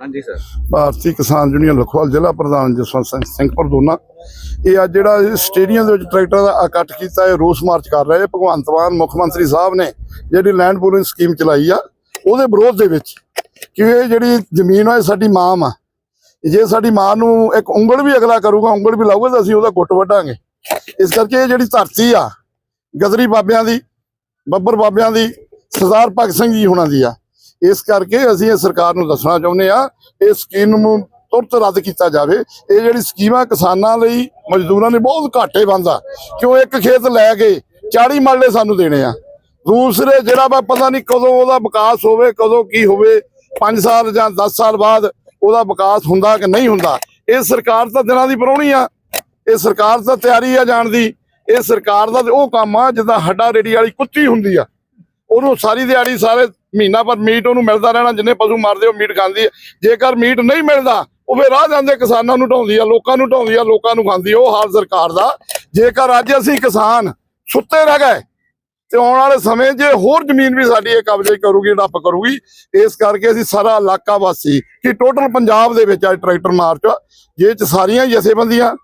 ਹਾਂਜੀ, ਸਰ। ਭਾਰਤੀ ਕਿਸਾਨ ਯੂਨੀਅਨ ਲਖਵਾਲ ਜ਼ਿਲ੍ਹਾ ਪ੍ਰਧਾਨ ਜਸਵੰਤ ਸਿੰਘ ਸਿੰਘ ਇਹ ਅੱਜ ਜਿਹੜਾ ਸਟੇਡੀਅਮ ਦੇ ਵਿੱਚ ਟਰੈਕਟਰ ਦਾ ਇਕੱਠ ਕੀਤਾ ਹੈ ਰੋਸ ਮਾਰਚ ਕਰ ਰਹੇ। ਭਗਵੰਤ ਮਾਨ, ਮੁੱਖ ਮੰਤਰੀ ਸਾਹਿਬ ਨੇ ਜਿਹੜੀ ਲੈਂਡ ਪੂਲਿੰਗ ਸਕੀਮ ਚਲਾਈ ਆ, ਉਹਦੇ ਵਿਰੋਧ ਦੇ ਵਿੱਚ ਕਿ ਇਹ ਜਿਹੜੀ ਜ਼ਮੀਨ ਆ, ਇਹ ਸਾਡੀ ਮਾਂ ਆ। ਜੇ ਸਾਡੀ ਮਾਂ ਨੂੰ ਇੱਕ ਉਂਗਲ ਵੀ ਅਗਲਾ ਕਰੂਗਾ, ਉਂਗਲ ਵੀ ਲਾਊਗਾ, ਤਾਂ ਅਸੀਂ ਉਹਦਾ ਗੁੱਟ ਵੱਢਾਂਗੇ। ਇਸ ਕਰਕੇ ਇਹ ਜਿਹੜੀ ਧਰਤੀ ਆ, ਗਦਰੀ ਬਾਬਿਆਂ ਦੀ, ਬੱਬਰ ਬਾਬਿਆਂ ਦੀ, ਸਰਦਾਰ ਭਗਤ ਸਿੰਘ ਜੀ ਹੁਣਾਂ ਦੀ ਆ ਇਸ ਕਰਕੇ ਅਸੀਂ ਇਹ ਸਰਕਾਰ ਨੂੰ ਦੱਸਣਾ ਚਾਹੁੰਦੇ ਆ ਇਸ ਸਕੀਮ ਨੂੰ ਤੁਰਤ ਰੱਦ ਕੀਤਾ ਜਾਵੇ। ਇਹ ਜਿਹੜੀ ਸਕੀਮਾਂ ਕਿਸਾਨਾਂ ਲਈ, ਮਜ਼ਦੂਰਾਂ ਲਈ ਬਹੁਤ ਘਾਟੇ ਬੰਦਾ ਕਿਉਂ ਇੱਕ ਖੇਤ ਲੈ ਕੇ 40 ਮਰਲੇ ਸਾਨੂੰ ਦੇਣੇ ਆ। ਦੂਸਰੇ ਜਿਹੜਾ ਵਾ ਪਤਾ ਨਹੀਂ ਕਦੋਂ ਉਹਦਾ ਵਿਕਾਸ ਹੋਵੇ, ਕਦੋਂ ਕੀ ਹੋਵੇ 5 ਸਾਲ ਜਾਂ 10 ਸਾਲ ਬਾਅਦ ਉਹਦਾ ਵਿਕਾਸ ਹੁੰਦਾ ਕਿ ਨਹੀਂ ਹੁੰਦਾ। ਇਹ ਸਰਕਾਰ ਤਾਂ ਦਿਨਾਂ ਦੀ ਪਰੌਣੀ ਆ। ਇਹ ਸਰਕਾਰ ਤਾਂ ਤਿਆਰੀ ਆ ਜਾਣ ਦੀ। ਇਹ ਸਰਕਾਰ ਦਾ ਤੇ ਉਹ ਕੰਮ ਆ, ਜਿੱਦਾਂ ਹੱਡਾ ਰੇੜੀ ਵਾਲੀ ਕੁੱਤੀ ਹੁੰਦੀ ਆ। ਉਹਨੂੰ ਸਾਰੀ ਦਿਹਾੜੀ ਸਾਰੇ ਮਹੀਨਾ ਪਰ ਮੀਟ ਉਹਨੂੰ ਮਿਲਦਾ ਰਹਿਣਾ ਜਿੰਨੇ ਪਸ਼ੂ ਮਾਰਦੇ ਉਹ ਮੀਟ ਖਾਂਦੀ ਹੈ। ਜੇਕਰ ਮੀਟ ਨਹੀਂ ਮਿਲਦਾ ਉਹ ਫਿਰ ਰਾਹ ਜਾਂਦੇ ਕਿਸਾਨਾਂ ਨੂੰ ਢਾਉਂਦੀ ਆ ਲੋਕਾਂ ਨੂੰ ਢਾਉਂਦੀ ਆ ਲੋਕਾਂ ਨੂੰ ਖਾਂਦੀ ਉਹ ਹਾਲ ਸਰਕਾਰ ਦਾ। ਜੇਕਰ ਅੱਜ ਅਸੀਂ ਕਿਸਾਨ ਸੁੱਤੇ ਰਹਿ ਗਏ ਤੇ ਆਉਣ ਵਾਲੇ ਸਮੇਂ ਜੇ ਹੋਰ ਜ਼ਮੀਨ ਵੀ ਸਾਡੀ ਇਹ ਕਬਜ਼ੇ ਕਰੂਗੀ ਡੱਪ ਕਰੂਗੀ ਇਸ ਕਰਕੇ ਅਸੀਂ ਸਾਰਾ ਇਲਾਕਾ ਵਾਸੀ ਕਿ ਟੋਟਲ ਪੰਜਾਬ ਦੇ ਵਿੱਚ ਅੱਜ ਟਰੈਕਟਰ ਮਾਰਚ ਆ, ਜੇ ਚ ਸਾਰੀਆਂ ਜਥੇਬੰਦੀਆਂ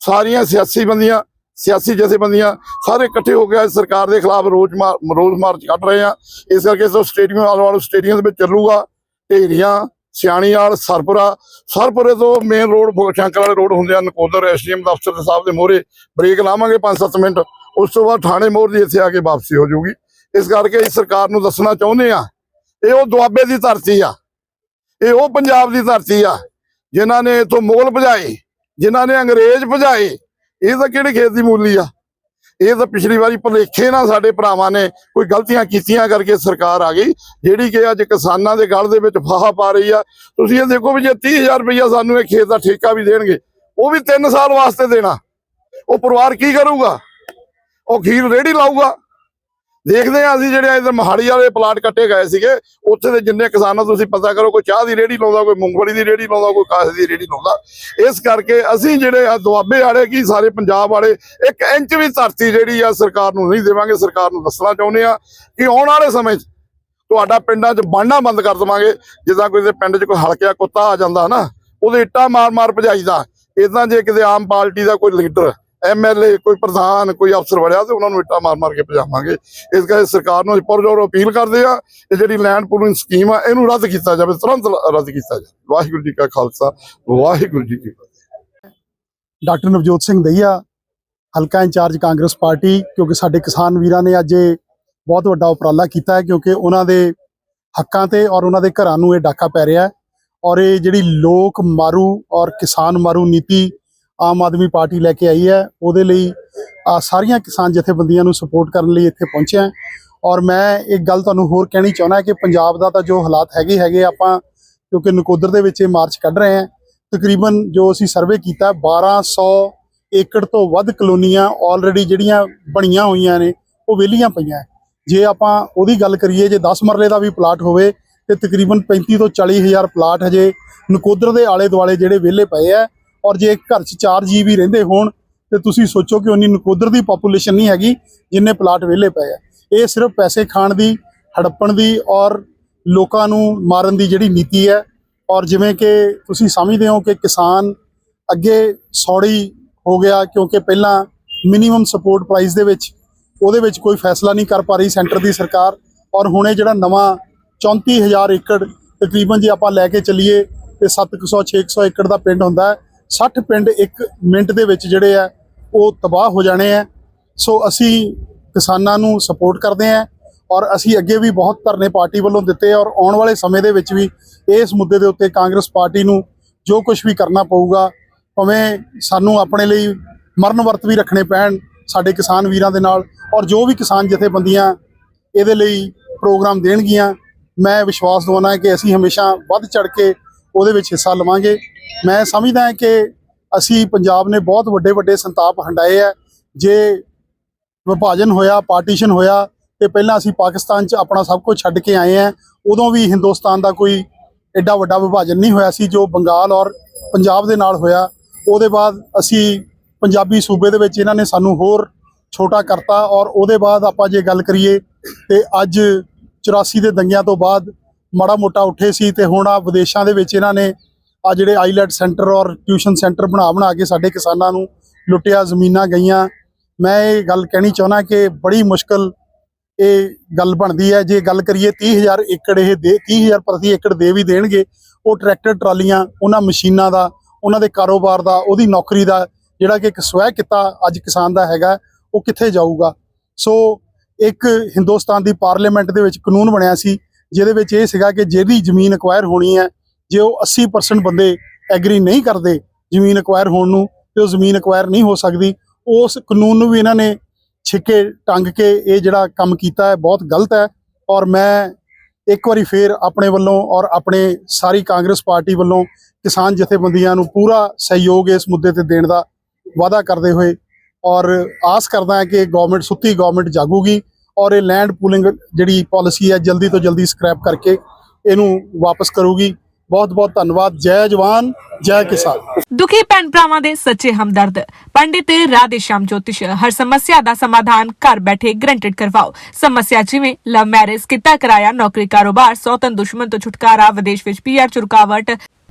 ਸਾਰੀਆਂ ਸਿਆਸੀ ਬੰਦੀਆਂ ਸਿਆਸੀ ਜਥੇਬੰਦੀਆਂ ਸਾਰੇ ਇਕੱਠੇ ਹੋ ਕੇ ਅੱਜ ਸਰਕਾਰ ਦੇ ਖਿਲਾਫ ਰੋਜ਼ ਮਾਰ- ਰੋਜ਼ ਮਾਰਚ ਕੱਢ ਰਹੇ ਆ ਇਸ ਕਰਕੇ ਸੋ ਸਟੇਡੀਅਮ ਆਲ ਸਟੇਡੀਅਮ ਦੇ ਵਿੱਚ ਚੱਲੂਗਾ। ਢੇਰੀਆਂ ਸਿਆਣੀਆਲ, ਸਰਪੁਰਾ, ਸਰਪੁਰੇ ਤੋਂ ਮੇਨ ਰੋਡ ਸ਼ੰਕਰ ਵਾਲੇ ਰੋਡ ਹੁੰਦੇ ਆ ਨਕੋਦਰ ਐਸਡੀਐਮ ਦਫ਼ਤਰ ਸਾਹਿਬ ਦੇ ਮੋਹਰੇ। ਬ੍ਰੇਕ ਲਾਵਾਂਗੇ 5-7 ਮਿੰਟ। ਉਸ ਤੋਂ ਬਾਅਦ ਥਾਣੇ ਮੋਹਰ ਦੀ ਇੱਥੇ ਆ ਕੇ ਵਾਪਸੀ ਹੋ ਜਾਊਗੀ। ਇਸ ਕਰਕੇ ਇਸ ਸਰਕਾਰ ਨੂੰ ਦੱਸਣਾ ਚਾਹੁੰਦੇ ਆ ਇਹ ਉਹ ਦੁਆਬੇ ਦੀ ਧਰਤੀ ਆ। ਇਹ ਉਹ ਪੰਜਾਬ ਦੀ ਧਰਤੀ ਆ, ਜਿਨ੍ਹਾਂ ਨੇ ਇਥੋਂ ਮੁਗਲ ਭਜਾਏ, ਜਿਨ੍ਹਾਂ ਨੇ ਅੰਗਰੇਜ਼ ਭਜਾਏ ਇਹ ਤਾਂ ਕਿਹੜੇ ਖੇਤ ਦੀ ਮੂਲੀ ਆ? ਇਹ ਤਾਂ ਪਿਛਲੀ ਵਾਰੀ ਭੁਲੇਖੇ ਨਾਲ ਸਾਡੇ ਭਰਾਵਾਂ ਨੇ ਕੋਈ ਗਲਤੀਆਂ ਕੀਤੀਆਂ ਕਰਕੇ ਸਰਕਾਰ ਆ ਗਈ, ਜਿਹੜੀ ਕਿ ਅੱਜ ਕਿਸਾਨਾਂ ਦੇ ਗਲ ਦੇ ਵਿੱਚ ਫਾਹਾ ਪਾ ਰਹੀ ਆ। ਤੁਸੀਂ ਇਹ ਦੇਖੋ ਵੀ ਜੇ 30000 ਰੁਪਈਆ ਸਾਨੂੰ ਇਹ ਖੇਤ ਦਾ ਠੇਕਾ ਵੀ ਦੇਣਗੇ, ਉਹ ਵੀ 3 ਸਾਲ ਵਾਸਤੇ ਦੇਣਾ। ਉਹ ਪਰਿਵਾਰ ਕੀ ਕਰੂਗਾ? ਉਹ ਖੀਰ ਰੇੜੀ ਲਾਊਗਾ? ਦੇਖਦੇ ਆ ਅਸੀਂ ਜਿਹੜੇ ਇਧਰ ਮਹਾੜੀ ਵਾਲੇ ਪਲਾਟ ਕੱਟੇ ਗਏ ਸੀਗੇ, ਉੱਥੇ ਦੇ ਜਿੰਨੇ ਕਿਸਾਨਾਂ ਤੁਸੀਂ ਪਤਾ ਕਰੋ, ਕੋਈ ਚਾਹ ਦੀ ਰੇੜੀ ਲਾਉਂਦਾ, ਕੋਈ ਮੂੰਗਫਲੀ ਦੀ ਰੇੜੀ ਲਾਉਂਦਾ, ਕੋਈ ਕਾਸੇ ਦੀ ਰੇੜੀ ਲਾਉਂਦਾ। ਇਸ ਕਰਕੇ ਅਸੀਂ ਜਿਹੜੇ ਆ ਦੁਆਬੇ ਵਾਲੇ ਕੀ ਸਾਰੇ ਪੰਜਾਬ ਵਾਲੇ, ਇੱਕ ਇੰਚ ਵੀ ਧਰਤੀ ਜਿਹੜੀ ਆ ਸਰਕਾਰ ਨੂੰ ਨਹੀਂ ਦੇਵਾਂਗੇ, ਸਰਕਾਰ ਨੂੰ ਦੱਸਣਾ ਚਾਹੁੰਦੇ ਆ ਕਿ ਆਉਣ ਵਾਲੇ ਸਮੇਂ 'ਚ ਤੁਹਾਡਾ ਪਿੰਡਾਂ 'ਚ ਬਾਣਾ ਬੰਦ ਕਰ ਦਵਾਂਗੇ, ਜਿੱਦਾਂ ਕੋਈ ਦੇ ਪਿੰਡ 'ਚ ਕੋਈ ਹਲਕਿਆ ਕੁੱਤਾ ਆ ਜਾਂਦਾ ਨਾ, ਉਹਦੇ ਇੱਟਾਂ ਮਾਰ-ਮਾਰ ਭਜਾਈਦਾ। ਇਦਾਂ ਜੇ ਕਿਤੇ ਆਮ ਪਾਰਟੀ ਦਾ ਕੋਈ ਲੀਡਰ ਐਮਐਲਏ ਕੋਈ ਪ੍ਰਧਾਨ, ਕੋਈ ਅਫਸਰ ਵੜਿਆ ਤੇ ਉਹਨਾਂ ਨੂੰ ਇੱਟਾਂ ਮਾਰ-ਮਾਰ ਕੇ ਭਜਾਵਾਂਗੇ। ਇਸ ਕਰਕੇ ਸਰਕਾਰ ਨੂੰ ਪੁਰਜੋਰ ਅਪੀਲ ਕਰਦੇ ਆ ਇਹ ਜਿਹੜੀ ਲੈਂਡ ਪੂਲਿੰਗ ਸਕੀਮ ਆ, ਇਹਨੂੰ ਰੱਦ ਕੀਤਾ ਜਾਵੇ, ਤੁਰੰਤ ਰੱਦ ਕੀਤਾ ਜਾਵੇ। ਵਾਹਿਗੁਰੂ ਜੀ ਕਾ ਖਾਲਸਾ, ਵਾਹਿਗੁਰੂ ਜੀ ਕੀ ਫਤਿਹ। ਡਾਕਟਰ ਨਵਜੋਤ ਸਿੰਘ ਦਈਆ, ਹਲਕਾ ਇੰਚਾਰਜ ਕਾਂਗਰਸ ਪਾਰਟੀ, ਕਿਉਂਕਿ ਸਾਡੇ ਕਿਸਾਨ ਵੀਰਾਂ ਨੇ ਅੱਜ ਇਹ ਬਹੁਤ ਵੱਡਾ ਉਪਰਾਲਾ ਕੀਤਾ ਹੈ, ਕਿਉਂਕਿ ਉਹਨਾਂ ਦੇ ਹੱਕਾਂ ਤੇ ਔਰ ਉਹਨਾਂ ਦੇ ਘਰਾਂ ਨੂੰ ਇਹ ਡਾਕਾ ਪੈ ਰਿਹਾ ਹੈ। ਔਰ ਇਹ ਜਿਹੜੀ ਲੋਕ ਮਾਰੂ ਔਰ ਕਿਸਾਨ ਮਾਰੂ ਨੀਤੀ ਆਮ ਆਦਮੀ ਪਾਰਟੀ ਲੈ ਕੇ ਆਈ ਹੈ। ਉਹਦੇ ਲਈ ਸਾਰੀਆਂ ਕਿਸਾਨ ਜਥੇਬੰਦੀਆਂ ਨੂੰ ਸਪੋਰਟ ਕਰਨ ਲਈ ਇੱਥੇ ਪਹੁੰਚਿਆ ਔਰ ਮੈਂ ਇੱਕ ਗੱਲ ਤੁਹਾਨੂੰ ਹੋਰ ਕਹਿਣੀ ਚਾਹੁੰਦਾ ਕਿ ਪੰਜਾਬ ਦਾ ਤਾਂ ਜੋ ਹਾਲਾਤ ਹੈਗੇ ਹੈਗੇ ਆਪਾਂ, ਕਿਉਂਕਿ ਨਕੋਦਰ ਦੇ ਵਿੱਚ ਇਹ ਮਾਰਚ ਕੱਢ ਰਹੇ ਹਾਂ, ਤਕਰੀਬਨ ਜੋ ਅਸੀਂ ਸਰਵੇ ਕੀਤਾ 1200 ਏਕੜ ਤੋਂ ਵੱਧ ਕਲੋਨੀਆਂ ਆਲਰੇਡੀ ਜਿਹੜੀਆਂ ਬਣੀਆਂ ਹੋਈਆਂ ਨੇ, ਉਹ ਵਿਹਲੀਆਂ ਪਈਆਂ ਜੇ ਆਪਾਂ ਉਹਦੀ ਗੱਲ ਕਰੀਏ, ਜੇ 10 ਮਰਲੇ ਦਾ ਵੀ ਪਲਾਟ ਹੋਵੇ, ਤੇ ਤਕਰੀਬਨ 35 ਤੋਂ 40 ਹਜ਼ਾਰ ਪਲਾਟ ਹਜੇ ਨਕੋਦਰ ਦੇ ਆਲੇ ਦੁਆਲੇ ਜਿਹੜੇ ਵਿਹਲੇ ਪਏ ਆ ਔਰ ਜੇ ਘਰ 'ਚ 4 ਜੀ ਵੀ ਰਹਿੰਦੇ ਹੋਣ, ਤੇ ਤੁਸੀਂ ਸੋਚੋ ਕਿ ਉਨੀ ਨਕੋਦਰ ਦੀ ਪੋਪੂਲੇਸ਼ਨ ਨਹੀਂ ਹੈਗੀ ਜਿੰਨੇ ਪਲਾਟ ਵਿਹਲੇ ਪਏ ਆ। ਇਹ ਸਿਰਫ ਪੈਸੇ ਖਾਣ ਦੀ, ਹੜੱਪਣ ਦੀ ਔਰ ਲੋਕਾਂ ਨੂੰ ਮਾਰਨ ਦੀ ਜਿਹੜੀ ਨੀਤੀ ਹੈ। ਔਰ ਜਿਵੇਂ ਕਿ ਤੁਸੀਂ ਸਮਝਦੇ ਹੋ ਕਿ ਕਿਸਾਨ ਅੱਗੇ ਸੌੜੀ ਹੋ ਗਿਆ ਕਿਉਂਕਿ ਪਹਿਲਾਂ ਮਿਨੀਮਮ ਸਪੋਰਟ ਪ੍ਰਾਈਸ ਦੇ ਵਿੱਚ ਉਹਦੇ ਵਿੱਚ ਕੋਈ ਫੈਸਲਾ ਨਹੀਂ ਕਰ ਪਾ ਰਹੀ ਸੈਂਟਰ ਦੀ ਸਰਕਾਰ। ਔਰ ਹੁਣੇ ਜਿਹੜਾ ਨਵਾਂ 34000 ਏਕੜ ਤਕਰੀਬਨ ਜੇ ਆਪਾਂ ਲੈ ਕੇ ਚੱਲੀਏ, ਤੇ 700 600 ਏਕੜ ਦਾ ਪਿੰਡ ਹੁੰਦਾ ਹੈ 60 ਪਿੰਡ ਇੱਕ ਮਿੰਟ ਦੇ ਵਿੱਚ ਜਿਹੜੇ ਆ, ਉਹ ਤਬਾਹ ਹੋ ਜਾਣੇ ਆ। ਸੋ ਅਸੀਂ ਕਿਸਾਨਾਂ ਨੂੰ ਸਪੋਰਟ ਕਰਦੇ ਆ ਔਰ ਅਸੀਂ ਅੱਗੇ ਵੀ ਬਹੁਤ ਧਰਨੇ ਪਾਰਟੀ ਵੱਲੋਂ ਦਿੱਤੇ ਔਰ ਆਉਣ ਵਾਲੇ ਸਮੇਂ ਦੇ ਵਿੱਚ ਵੀ ਇਸ ਮੁੱਦੇ ਦੇ ਉੱਤੇ ਕਾਂਗਰਸ ਪਾਰਟੀ ਨੂੰ ਜੋ ਕੁਝ ਵੀ ਕਰਨਾ ਪਊਗਾ, ਭਾਵੇਂ ਸਾਨੂੰ ਆਪਣੇ ਲਈ ਮਰਨ ਵਰਤ ਵੀ ਰੱਖਣੇ ਪੈਣ ਸਾਡੇ ਕਿਸਾਨ ਵੀਰਾਂ ਦੇ ਨਾਲ ਔਰ ਜੋ ਵੀ ਕਿਸਾਨ ਜਥੇਬੰਦੀਆਂ ਇਹਦੇ ਲਈ ਪ੍ਰੋਗਰਾਮ ਦੇਣਗੀਆਂ, ਮੈਂ ਵਿਸ਼ਵਾਸ ਦਵਾਉਣਾ ਕਿ ਅਸੀਂ ਹਮੇਸ਼ਾ ਵੱਧ ਚੜ ਕੇ ਉਹਦੇ ਵਿੱਚ ਹਿੱਸਾ ਲਵਾਂਗੇ। ਮੈਂ ਸਮਝਦਾ ਕਿ ਅਸੀਂ ਪੰਜਾਬ ਨੇ ਬਹੁਤ ਵੱਡੇ ਵੱਡੇ ਸੰਤਾਪ ਹੰਡਾਏ ਆ। ਜੇ ਵਿਭਾਜਨ ਹੋਇਆ, ਪਾਰਟੀਸ਼ਨ ਹੋਇਆ, ਤੇ ਪਹਿਲਾਂ ਅਸੀਂ ਪਾਕਿਸਤਾਨ 'ਚ ਆਪਣਾ ਸਭ ਕੁਝ ਛੱਡ ਕੇ ਆਏ ਆ। ਉਦੋਂ ਵੀ ਹਿੰਦੁਸਤਾਨ ਦਾ ਕੋਈ ਐਡਾ ਵੱਡਾ ਵਿਭਾਜਨ ਨਹੀਂ ਹੋਇਆ ਸੀ, ਜੋ ਬੰਗਾਲ ਔਰ ਪੰਜਾਬ ਦੇ ਨਾਲ ਹੋਇਆ। ਉਹਦੇ ਬਾਅਦ ਅਸੀਂ ਪੰਜਾਬੀ ਸੂਬੇ ਦੇ ਵਿੱਚ ਇਹਨਾਂ ਨੇ ਸਾਨੂੰ ਹੋਰ ਛੋਟਾ ਕਰਤਾ ਔਰ ਉਹਦੇ ਬਾਅਦ ਆਪਾਂ ਜੇ ਗੱਲ ਕਰੀਏ, ਤੇ ਅੱਜ 84 ਦੇ ਦੰਗਿਆਂ ਤੋਂ ਬਾਅਦ ਮਾੜਾ ਮੋਟਾ ਉੱਠੇ ਸੀ ਤੇ ਹੁਣ ਆ ਵਿਦੇਸ਼ਾਂ ਦੇ ਵਿੱਚ ਇਹਨਾਂ ਨੇ ਆ ਜਿਹੜੇ ਆਈਲੈਟ ਸੈਂਟਰ ਔਰ ਟਿਊਸ਼ਨ ਸੈਂਟਰ ਬਣਾ ਬਣਾ ਕੇ ਸਾਡੇ ਕਿਸਾਨਾਂ ਨੂੰ ਲੁੱਟਿਆ, ਜ਼ਮੀਨਾਂ ਗਈਆਂ। ਮੈਂ ਇਹ ਗੱਲ ਕਹਿਣੀ ਚਾਹੁੰਦਾ ਕਿ ਬੜੀ ਮੁਸ਼ਕਲ ਇਹ ਗੱਲ ਬਣਦੀ ਹੈ। ਜੇ ਗੱਲ ਕਰੀਏ 30000 ਏਕੜ ਇਹ ਦੇ 30000 ਪ੍ਰਤੀ ਏਕੜ ਦੇ ਵੀ ਦੇਣਗੇ, ਉਹ ਟਰੈਕਟਰ, ਟਰਾਲੀਆਂ, ਉਹਨਾਂ ਮਸ਼ੀਨਾਂ ਦਾ, ਉਹਨਾਂ ਦੇ ਕਾਰੋਬਾਰ ਦਾ, ਉਹਦੀ ਨੌਕਰੀ ਦਾ, ਜਿਹੜਾ ਕਿ ਇੱਕ ਸਵੈ ਕਿੱਤਾ ਅੱਜ ਕਿਸਾਨ ਦਾ ਹੈਗਾ, ਉਹ ਕਿੱਥੇ ਜਾਊਗਾ? ਸੋ ਇੱਕ ਹਿੰਦੁਸਤਾਨ ਦੀ ਪਾਰਲੀਮੈਂਟ ਦੇ ਵਿੱਚ ਕਾਨੂੰਨ ਬਣਿਆ ਸੀ, ਜਿਹਦੇ ਵਿੱਚ ਇਹ ਸੀਗਾ ਕਿ ਜਿਹਦੀ ਜ਼ਮੀਨ ਐਕਵਾਇਰ ਹੋਣੀ ਹੈ ਜੇ ਉਹ 80% ਬੰਦੇ ਐਗਰੀ ਨਹੀਂ ਕਰਦੇ, ਜ਼ਮੀਨ ਐਕਵਾਇਰ ਹੋਣ ਨੂੰ, ਤੇ ਉਹ ਜ਼ਮੀਨ ਐਕਵਾਇਰ ਨਹੀਂ ਹੋ ਸਕਦੀ, ਉਸ ਕਾਨੂੰਨ ਨੂੰ ਵੀ ਇਹਨਾਂ ਨੇ ਛਿੱਕੇ, ਟੰਗ ਕੇ ਇਹ ਜਿਹੜਾ ਕੰਮ ਕੀਤਾ ਹੈ, ਬਹੁਤ ਗਲਤ ਹੈ। ਔਰ ਮੈਂ ਇੱਕ ਵਾਰੀ ਫੇਰ ਆਪਣੇ ਵੱਲੋਂ ਔਰ ਆਪਣੇ ਸਾਰੀ ਕਾਂਗਰਸ ਪਾਰਟੀ ਵੱਲੋਂ ਕਿਸਾਨ ਜਥੇਬੰਦੀਆਂ ਨੂੰ ਪੂਰਾ ਸਹਿਯੋਗ ਇਸ ਮੁੱਦੇ ਤੇ ਦੇਣ ਦਾ ਵਾਅਦਾ ਕਰਦੇ ਹੋਏ ਔਰ ਆਸ ਕਰਦਾ ਹਾਂ ਕਿ ਗਵਰਨਮੈਂਟ ਸੁੱਤੀ ਗਵਰਨਮੈਂਟ ਜਾਗੂਗੀ ਔਰ ਇਹ ਲੈਂਡ ਪੂਲਿੰਗ ਜਿਹੜੀ ਪਾਲਿਸੀ ਹੈ, ਜਲਦੀ ਤੋਂ ਜਲਦੀ ਸਕ੍ਰੈਪ ਕਰਕੇ ਇਹਨੂੰ ਵਾਪਸ ਕਰੂਗੀ। ਬਹੁਤ ਬਹੁਤ ਧੰਨਵਾਦ, ਜੈ ਜਵਾਨ, ਜੈ ਕਿਸਾਨ। ਦੁਖੀ ਭੈਣ ਭਰਾਵਾਂ ਦੇ ਸੱਚੇ ਹਮਦਰਦ, ਪੰਡਿਤ ਰਾਧੇ ਸ਼ਾਮ ਜੋਤਿਸ਼, ਹਰ ਸਮੱਸਿਆ ਦਾ ਸਮਾਧਾਨ ਘਰ ਬੈਠੇ ਗਰੰਟਡ ਕਰਵਾਓ। ਸਮੱਸਿਆ ਜਿਵੇਂ ਲਵ ਮੈਰਿਜ ਕਿੱਤਾ ਕਰਾਇਆ ਨੌਕਰੀ ਕਾਰੋਬਾਰ ਸੌਤਨ ਦੁਸ਼ਮਣ ਤੋਂ ਛੁਟਕਾਰਾ, ਵਿਦੇਸ਼ ਵਿੱਚ ਪੀਆਰ ਚ ਰੁਕਾਵਟ